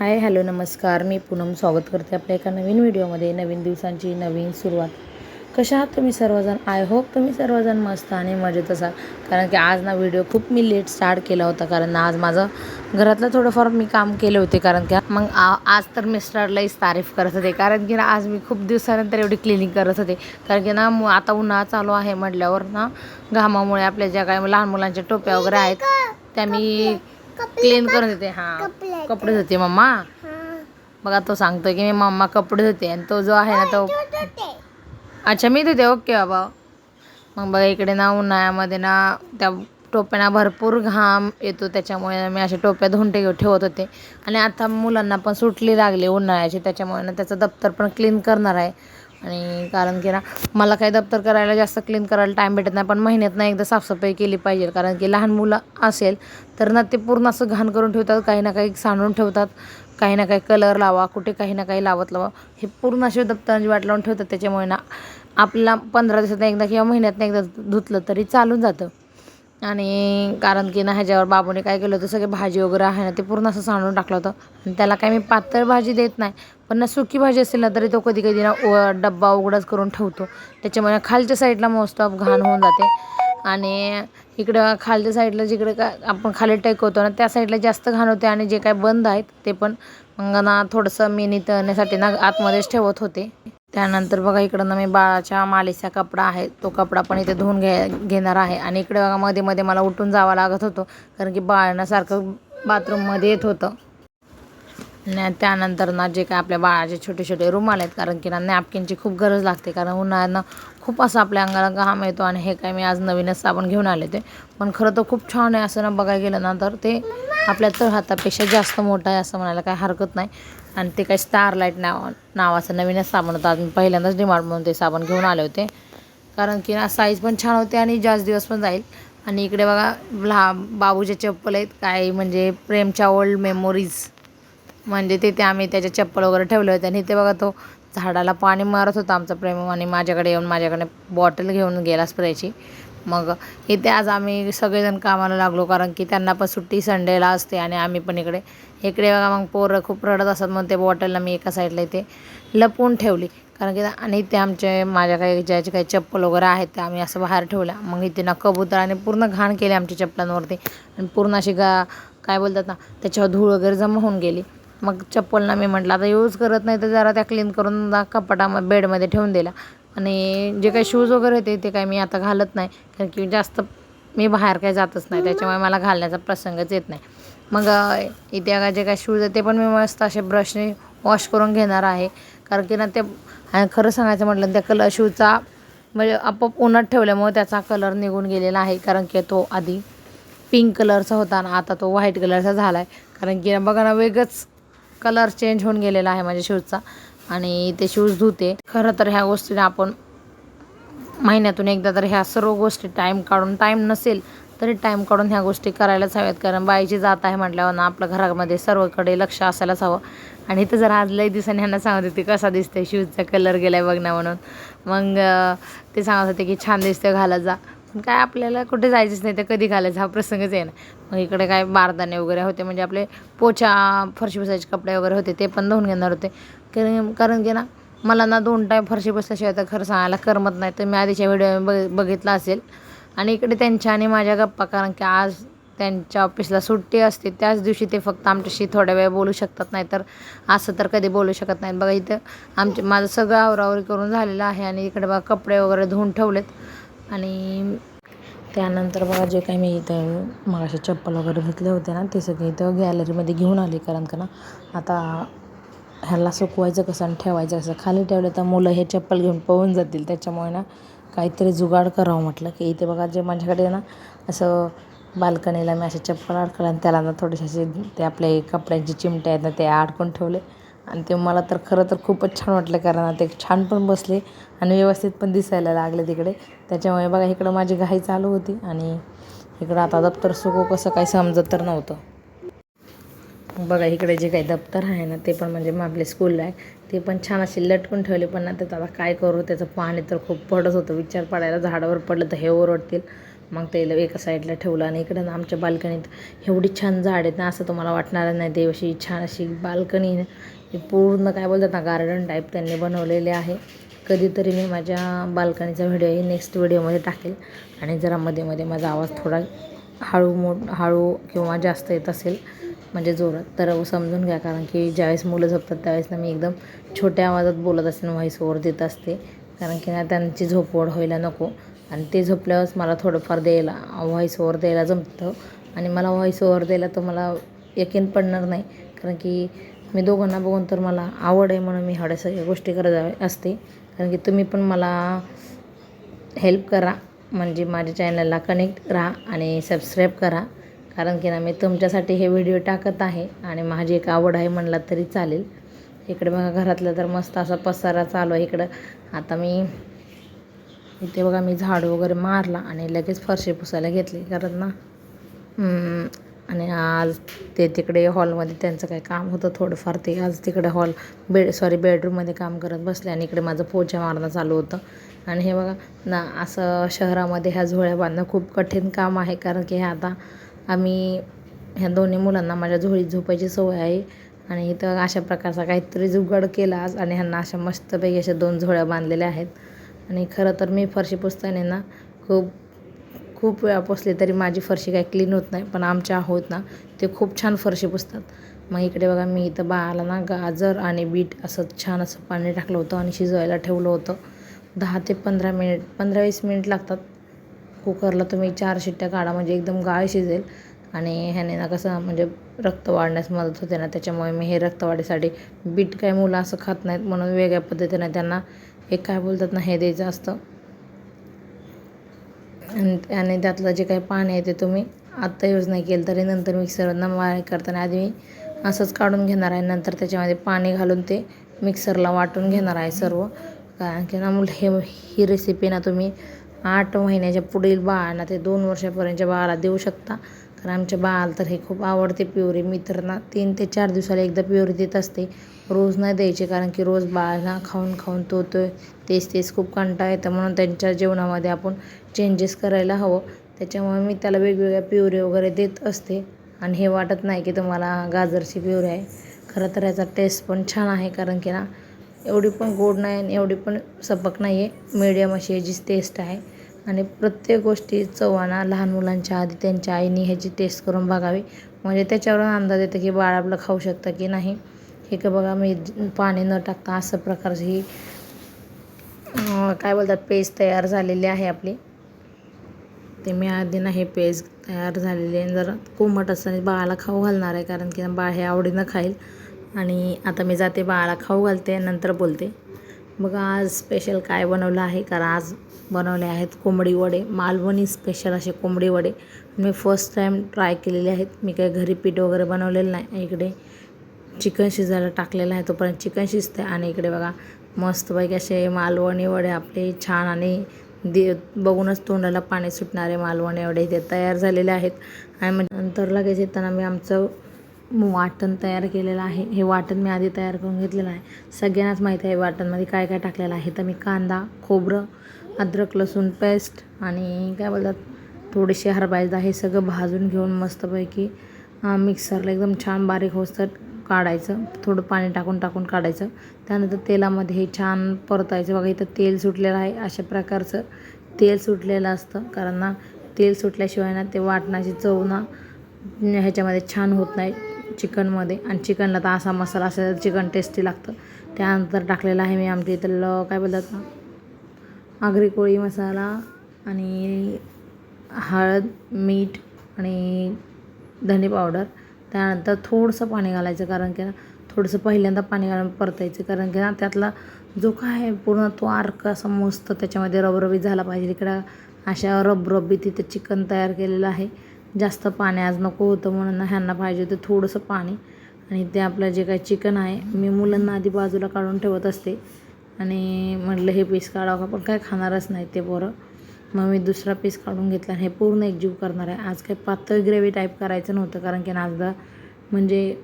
Hi hello नमस्कार. मी पूनम स्वागत करते आपल्या एका नवीन व्हिडिओमध्ये. नवीन दिवसांची नवीन सुरुवात. कशा आहात तुम्ही सर्वजण? आय होप तुम्ही सर्वजण मस्त आणि मजेत असाल. कारण की आज ना व्हिडिओ खूप मी लेट स्टार्ट केला होता. कारण आज माझं घरातलं थोडंफार मी काम केले होते. कारण की मग आ- आज तर मिस्टरलाच तारीफ करत होते. कारण की ना आज मी खूप दिवसानंतर एवढी क्लिनिंग करत होते. कारण की ना आता उन्हाळा चालू आहे म्हटल्यावर ना घामामुळे आपल्या ज्या काही लहान मुलांच्या टोप्या वगैरे आहेत त्या मी क्लीन करत होते हां. कपडे धुते. मम्मा. बघा तो सांगतोय की मी मम्मा कपडे धुते आणि तो जो आहे ना तो अच्छा मी धुते ओके बाबा. मग बघा इकडे ना उन्हाळ्यामध्ये ना त्या टोप्यांना भरपूर घाम येतो त्याच्यामुळे मी अशा टोप्या धुवून ठेव ठेवत होते. आणि आता मुलांना पण सुटली लागली उन्हाळ्याची त्याच्यामुळे ना त्याचं दप्तर पण क्लीन करणार आहे. आणि कारण की ना मला काही दप्तर करायला जास्त क्लीन करायला टाईम भेटत नाही पण महिन्यातनं एकदा साफसफाई केली पाहिजे. कारण की लहान मुलं असेल तर ना ते पूर्ण असं घाण करून ठेवतात काही ना काही सांडून ठेवतात काही ना काही कलर लावा कुठे काही ना काही लावत लावा. हे पूर्ण असे दप्तरांची वाट लावून ठेवतात त्याच्यामुळे ना आपला पंधरा दिवसात एकदा किंवा महिन्यातनं एकदा धुतलं तरी चालून जातं. आणि कारण की ना ह्याच्यावर बाबूने काय केलं होतं सगळे भाजी वगैरे आहे ना ते पूर्ण असं सांडून टाकलं होतं. आणि त्याला काय मी पातळ भाजी देत नाही पण ना सुकी भाजी असेल ना तरी तो कधी कधी ना डब्बा उघडाच करून ठेवतो. त्याच्यामुळे खालच्या साईडला मोस्ट ऑफ घाण होऊन जाते. आणि इकडं खालच्या साईडला जिकडे का आपण खाली टेकवतो ना त्या साईडला जास्त घाण होते आणि जे काय बंद आहेत ते पण मग ना थोडंसं मी नितळण्यासाठी ना आतमध्येच ठेवत होते. त्यानंतर बघा इकडं ना मी बाळाच्या मालेचा कपडा आहे तो कपडा पण इथे धुवून घ्या घेणार आहे. आणि इकडे बघा मध्ये मध्ये मला उठून जावं लागत होतं कारण की बाळांना सारखं बाथरूममध्ये येत होतं. त्यानंतर ना जे काय आपल्या बाळाचे छोटे छोटे रुमाल आहेत कारण की ना नॅपकिनची खूप गरज लागते कारण उन्हाळ्यानं खूप असं आपल्या अंगाला घाम येतो आणि हे काय मी आज नवीनच साबण घेऊन आले ते. पण खरं तर खूप छान आहे असं ना बघायला गेलं ना तर ते आपल्या तर हातापेक्षा जास्त मोठं आहे असं म्हणायला काही हरकत नाही. आणि ते काही स्टारलाईट नाव नावाचं नवीनच साबण होतं. अजून पहिल्यांदाच डिमांड म्हणून ते साबण घेऊन आले होते. कारण की ना साईज पण छान होते आणि जास्त दिवस पण जाईल. आणि इकडे बघा लहा बाबूचे चप्पल आहेत. काय म्हणजे प्रेमच्या ओल्ड मेमोरीज म्हणजे तिथे आम्ही त्याच्या चप्पल वगैरे ठेवले होते. आणि ते बघा तो झाडाला पाणी मारत होता आमचा प्रेम. आणि माझ्याकडे येऊन माझ्याकडे बॉटल घेऊन गेला स्प्रेची. मग इथे आज आम्ही सगळेजण कामाला लागलो कारण की त्यांना पण सुट्टी संडेला असते आणि आम्ही पण इकडे इकडे बघा मग पोरं खूप रडत असतात. मग ते बॉटलला मी एका साईडला इथे लपवून ठेवली. कारण की आणि ते आमचे माझ्या काही ज्याचे काही चप्पल वगैरे आहेत ते आम्ही असं बाहेर ठेवल्या. मग इथे ना कबुतराने पूर्ण घाण केली आमच्या चप्पलांवरती. आणि पूर्ण अशी गा काय बोलतात ना त्याच्यावर धूळ वगैरे जमा होऊन गेली. मग चप्पलना मी म्हटलं आता यूज करत नाही तर जरा त्या क्लीन करून कपाटा बेडमध्ये ठेवून दिला. आणि जे काही शूज वगैरे होते ते काही मी आता घालत नाही. कारण की जास्त मी बाहेर काही जातच नाही. त्याच्यामुळे मला घालण्याचा प्रसंगच येत नाही. मग इथे जे काही शूज आहे ते पण मी मस्त असे ब्रशने वॉश करून घेणार आहे. कारण की ना ते खरं सांगायचं म्हटलं त्या कलर शूजचा म्हणजे आपोआप उन्हात ठेवल्यामुळे त्याचा कलर निघून गेलेला आहे. कारण की तो आधी पिंक कलरचा होता ना आता तो व्हाईट कलरचा झाला आहे कारण की बघा ना वेगळंच कलर चेंज होऊन गेलेला आहे माझ्या शूजचा. आणि ते शूज धुते. खरं तर ह्या गोष्टीने आपण महिन्यातून एकदा तर ह्या सर्व गोष्टी टाईम काढून टाईम नसेल तरी टाईम काढून ह्या गोष्टी करायलाच हव्यात. कारण बाईची जात आहे म्हटल्यावर ना आपल्या घरामध्ये सर्वकडे लक्ष असायलाच हवं. आणि इथं जरा आज लई दिसाने ह्यांना सांगत होते कसा दिसते शूजचा कलर गेलाय बघ ना म्हणून. मग ते सांगत होते की छान दिसते घालत जा. पण काय आपल्याला कुठे जायचंच नाही तर कधी घालायचं? हा प्रसंगच आहे ना. मग इकडे काय बारदाणे वगैरे होते म्हणजे आपले पोछा फरशी बसायचे कपडे वगैरे होते ते पण धुवून घेणार होते. कारण कारण की ना मला ना दोन टाईम फरशी बसल्याशिवाय तर खरं सांगायला करमत नाही. तर मी आधीच्या व्हिडिओ बघ बघितला असेल. आणि इकडे त्यांच्या आणि माझ्या गप्पा कारण की आज त्यांच्या ऑफिसला सुट्टी असते त्याच दिवशी ते फक्त आमच्याशी थोड्या वेळ बोलू शकतात नाही तर असं तर कधी बोलू शकत नाहीत. बघा इथं आमचे माझं सगळं आवरावरी करून झालेलं आहे आणि इकडे बघा कपडे वगैरे धुवून ठेवलेत. आणि त्यानंतर बघा जे काही मी इथं मग अशा चप्पल वगैरे घेतले होते ना ते सगळे इथं गॅलरीमध्ये घेऊन आले. कारण का ना आता ह्याला सुकवायचं कसं आणि ठेवायचं कसं? खाली ठेवलं तर मुलं हे चप्पल घेऊन पळून जातील. त्याच्यामुळे ना काहीतरी जुगाड करावं म्हटलं. की इथे बघा जे माझ्याकडे ना असं बाल्कनीला मी असे चप्पल अडकलं आणि त्याला ना थोडेसे असे ते आपले कपड्यांचे चिमटे आहेत ना ते अडकून ठेवले. आणि ते मला तर खरं तर खूपच छान वाटलं कारण ते छान पण बसले आणि व्यवस्थित पण दिसायला लागले तिकडे. त्याच्यामुळे बघा इकडं माझी घाई चालू होती आणि इकडं आता दप्तर सुकू कसं काही समजत तर नव्हतं. बघा इकडे जे काही दप्तर आहे ना ते पण म्हणजे मग आपले स्कूलला आहे. ते पण छान असे लटकून ठेवले पण ना त्यात आता काय करू त्याचं पाणी तर खूप पडत होतं. विचार पडायला झाडावर पडलं तर हे ओरडतील. मग त्याला एका साईडला ठेवलं आणि इकडं ना आमच्या बाल्कनीत एवढी छान झाड आहेत ना असं तुम्हाला वाटणार नाही. ते अशी छान अशी बाल्कनी पूर्ण काय बोलतात ना गार्डन टाईप त्यांनी बनवलेले आहे. कधीतरी मी माझ्या बाल्कनीचा व्हिडिओही नेक्स्ट व्हिडिओमध्ये टाकेल. आणि जरा मध्ये मध्ये माझा आवाज थोडा हळू मो हळू किंवा जास्त येत असेल म्हणजे जोरात. तर समजून घ्या कारण की ज्यावेळेस मुलं झोपतात त्यावेळेस ना मी एकदम छोट्या आवाजात बोलत असते व्हॉईस ओवर देत असते. कारण की ना त्यांची झोपवड व्हायला नको. आणि ते झोपल्यावरच मला थोडंफार द्यायला व्हॉईस ओवर द्यायला जमतं. आणि मला व्हॉईस ओवर द्यायला तर मला यकीन पडणार नाही. कारण की मी दोघांना बघून तर मला आवड आहे म्हणून मी एवढ्या सगळ्या गोष्टी करत असते. कारण की तुम्ही पण मला हेल्प करा. म्हणजे माझ्या चॅनलला कनेक्ट राहा आणि सबस्क्राईब करा. कारण की ना मी तुमच्यासाठी हे व्हिडिओ टाकत आहे आणि माझी एक आवड आहे म्हणला तरी चालेल. इकडे बघा घरातलं तर मस्त असा पसारा चालू आहे इकडं. आता मी इथे बघा मी झाडू वगैरे मारला आणि लगेच फरशी पुसायला घेतली. कारण ना. आणि आज ते तिकडे हॉलमध्ये त्यांचं काय काम होतं थोडंफार. ते आज तिकडे हॉल बेड सॉरी बेडरूममध्ये काम करत बसले आणि इकडे माझं पोछा मारणं चालू होतं. आणि हे बघा ना असं शहरामध्ये ह्या झोळ्या बांधणं खूप कठीण काम आहे. कारण की हे आता आम्ही ह्या दोन्ही मुलांना माझ्या झोळीत झोपायची सवय आहे. आणि इथं अशा प्रकारचा काहीतरी जुगाड केला आज आणि ह्यांना अशा मस्तपैकी अशा दोन झोळ्या बांधलेल्या आहेत. आणि खरं तर मी फरशी पुसताना ना खूप खूप वेळा पुसली तरी माझी फरशी काय क्लीन होत नाही पण आमच्या आहोत ना ते खूप छान फरशी पुसतात. मग इकडे बघा मी इथं बाळाला ना गाजर आणि बीट असं छान असं पाणी टाकलं होतं आणि शिजवायला ठेवलं होतं. दहा ते पंधरा मिनिट पंधरा वीस मिनिट लागतात. कुकरला तुम्ही चार शिट्ट्या काढा म्हणजे एकदम गाळ शिजेल. आणि ह्याने ना कसं म्हणजे रक्त वाढण्यास मदत होते ना त्याच्यामुळे मी हे रक्त वाढीसाठी बीट काय मुलं असं खात नाहीत म्हणून वेगळ्या पद्धतीने त्यांना एक काय बोलतात ना हे द्यायचं असतं. आणि आणि त्यातलं जे काही पाणी आहे ते तुम्ही आत्ता यूज नाही केलं तरी नंतर मिक्सरवरनं वाय करताना आधी मी असंच काढून घेणार आहे. नंतर त्याच्यामध्ये पाणी घालून ते मिक्सरला वाटून घेणार आहे सर्व. कारण की ना मुलं हे ही रेसिपी ना तुम्ही आठ महिन्याच्या पुढील बाळांना ते दोन वर्षापर्यंतच्या बाळाला देऊ शकता. कारण आमच्या बाळाला तर हे खूप आवडते प्युरी मी तर ना तीन ते चार दिवसाला एकदा प्युरी देत असते. रोज नाही द्यायचे कारण की रोज बाळाला खाऊन खाऊन तो तो तेच तेच खूप कंटाळा येतं म्हणून त्यांच्या जेवणामध्ये आपण चेंजेस करायला हवं. त्याच्यामुळे मी त्याला वेगवेगळ्या प्युरी वगैरे देत असते. आणि हे वाटत नाही की तुम्हाला गाजरची प्युरी आहे. खरं तर याचा टेस्ट पण छान आहे कारण की ना एवढी पण गोड नाही आणि एवढी पण सपक नाही आहे मीडियम अशी याची टेस्ट आहे. आणि प्रत्येक गोष्टी चव्हाना लहान मुलांच्या आधी त्यांच्या आईने ह्याची टेस्ट करून बघावी. म्हणजे त्याच्यावरून अंदाज येतो की बाळ आपलं खाऊ शकतं की नाही. हे का बघा मी पाणी न टाकता असं प्रकारची ही काय बोलतात पेस्ट तयार झालेली आहे आपली. ते मी आधी ना हे पेस्ट तयार झालेली आहे. जरा कोमट असताना बाळाला खाऊ घालणार आहे कारण की बाळ हे आवडीनं खाईल. आणि आता मी जाते बाळाला खाऊ घालते नंतर बोलते. बघा आज स्पेशल काय बनवलं आहे कारण आज बनवले आहेत. कोंबडी वडे मालवणी स्पेशल असे कोंबडी वडे. मी फर्स्ट टाईम ट्राय केलेले आहेत. मी काही घरी पीठ वगैरे बनवलेलं नाही. इकडे चिकन शिजायला टाकलेलं आहे. तोपर्यंत चिकन शिजते आणि इकडे बघा मस्तपैकी असे मालवणी वडे आपले छान आणि दे बघूनच तोंडाला पाणी सुटणारे मालवणी वडे ते तयार झालेले आहेत. आणि मग नंतर लगेच येताना मी आमचं वाटण तयार केलेलं आहे. हे वाटण मी आधी तयार करून घेतलेलं आहे. सगळ्यांनाच माहिती आहे वाटणमध्ये काय काय टाकलेलं आहे. तर मी कांदा खोबरं अद्रक लसूण पेस्ट आणि काय बोलतात थोडेसे हरभाजदा हे सगळं भाजून घेऊन मस्तपैकी मिक्सरला एकदम छान बारीक होस्तर काढायचं. थोडं पाणी टाकून टाकून काढायचं. त्यानंतर तेलामध्ये हे छान परतायचं. बघा इथं तेल सुटलेलं आहे. अशा प्रकारचं तेल सुटलेलं असतं. कारण ना तेल सुटल्याशिवाय ना ते वाटणाची चव ना ह्याच्यामध्ये छान होत नाही चिकनमध्ये. आणि चिकनला तर असा मसाला असेल तर चिकन टेस्टी लागतं. त्यानंतर टाकलेलं आहे मी आमच्या इथलं काय बोलतात ना आगरी कोळी मसाला आणि हळद मीठ आणि धने पावडर. त्यानंतर थोडंसं पाणी घालायचं कारण की ना थोडंसं पहिल्यांदा पाणी घालून परतायचं कारण की ना त्यातला जो काय आहे पूर्ण तो आर्क असा मस्त त्याच्यामध्ये रबरबीत झाला पाहिजे. इकडं अशा रबरबी तिथं चिकन तयार केलेलं आहे. जास्त पाणी आज नको होतं म्हणून ना ह्यांना पाहिजे होतं थोडंसं पाणी. आणि ते आपलं जे काही चिकन आहे मी मुलांना आधी बाजूला काढून ठेवत असते. आणि म्हटलं हे पीस काढावं का? पण काय खाणारच नाही ते पोरं. मग मी दुसरा पीस काढून घेतला आणि हे पूर्ण एकजीव करणार आहे. आज काही पातळ ग्रेव्ही टाईप करायचं नव्हतं कारण की नाचदा म्हणजे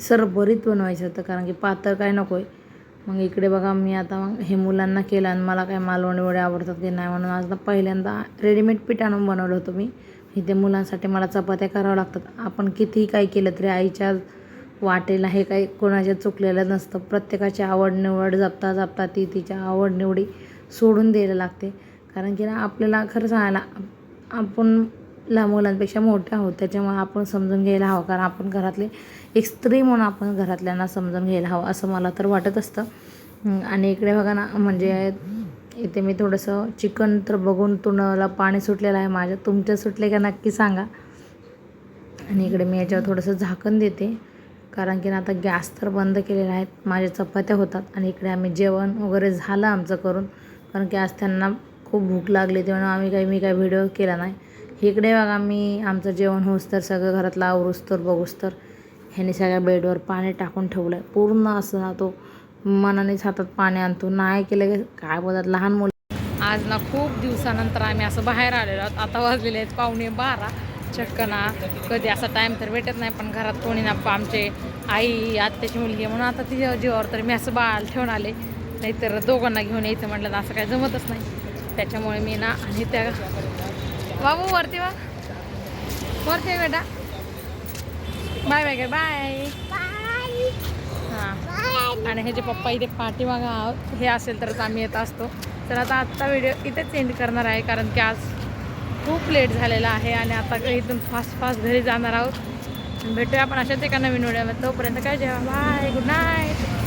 सरभरीत बनवायचं होतं कारण की पातळ काय नको आहे मग इकडे बघा मी आता मग हे मुलांना केलं आणि मला काय मालवणी वडे आवडतात की नाही म्हणून आज पहिल्यांदा रेडीमेड पीठ आणून बनवलं होतं मी. इथे मुलांसाठी मला चपात्या कराव्या लागतात. आपण कितीही काही केलं तरी आईच्या वाटेला हे काही कोणाच्या चुकलेलं नसतं. प्रत्येकाची आवड निवड जपता जपता ती तिच्या आवड निवडी सोडून द्यायला लागते. कारण की ना आपल्याला खरं सांगायला आपण लहान मुलांपेक्षा मोठे आहोत त्याच्यामुळे आपण समजून घ्यायला हवं. कारण आपण घरातले एक स्त्री म्हणून आपण घरातल्यांना समजून घ्यायला हवं असं मला तर वाटत असतं. आणि इकडे बघा ना म्हणजे इथे मी थोडंसं चिकन तर बघून तुणाला पाणी सुटलेलं आहे. माझ्या तुमच्या सुटले का नक्की सांगा. आणि इकडे मी याच्यावर थोडंसं झाकण देते. कारण की ना आता गॅस तर बंद केलेला आहेत माझ्या चपात्या होतात आणि इकडे आम्ही जेवण वगैरे झालं आमचं करून. कारण की आज त्यांना खूप भूक लागली तेव्हा म्हणून आम्ही काही मी काही व्हिडिओ केला नाही. इकडे बघा आम्ही आमचं जेवण होस तर सगळं घरातलं आवरूस तर बघूस तर. ह्याने सगळ्या बेडवर पाणी टाकून ठेवलं आहे पूर्ण असं ना तो मनानेच हातात पाणी आणतो. नाही केलं की काय बोलतात लहान मुलं. आज ना खूप दिवसानंतर आम्ही असं बाहेर आलेलो आहोत. आता वाजलेले आहेत पावणे बारा. चक्क ना. कधी असा टाईम तर भेटत नाही पण घरात कोणी ना आमचे आई आत्याची मुलगी आहे म्हणून आता तिच्या जीवावर तर मी असं बाळ ठेवून आले. नाहीतर दोघांना घेऊन यायचं म्हटलं तर असं काही जमतच नाही. त्याच्यामुळे मी ना आणि त्या बाबू वरती वा वरती बेटा. बाय बाय बाय हां. आणि ह्याचे पप्पा इथे पाठीमागं आहोत हे असेल तरच आम्ही येत असतो. तर आता आत्ता व्हिडिओ इथेच एंड करणार आहे कारण की आज खूप लेट झालेला आहे आणि आता इथून फास्ट फास्ट घरी जाणार आहोत. भेटूया आपण अशाच एका नवीन व्हिडिओमध्ये. तोपर्यंत काय जेव्हा बाय. Good night.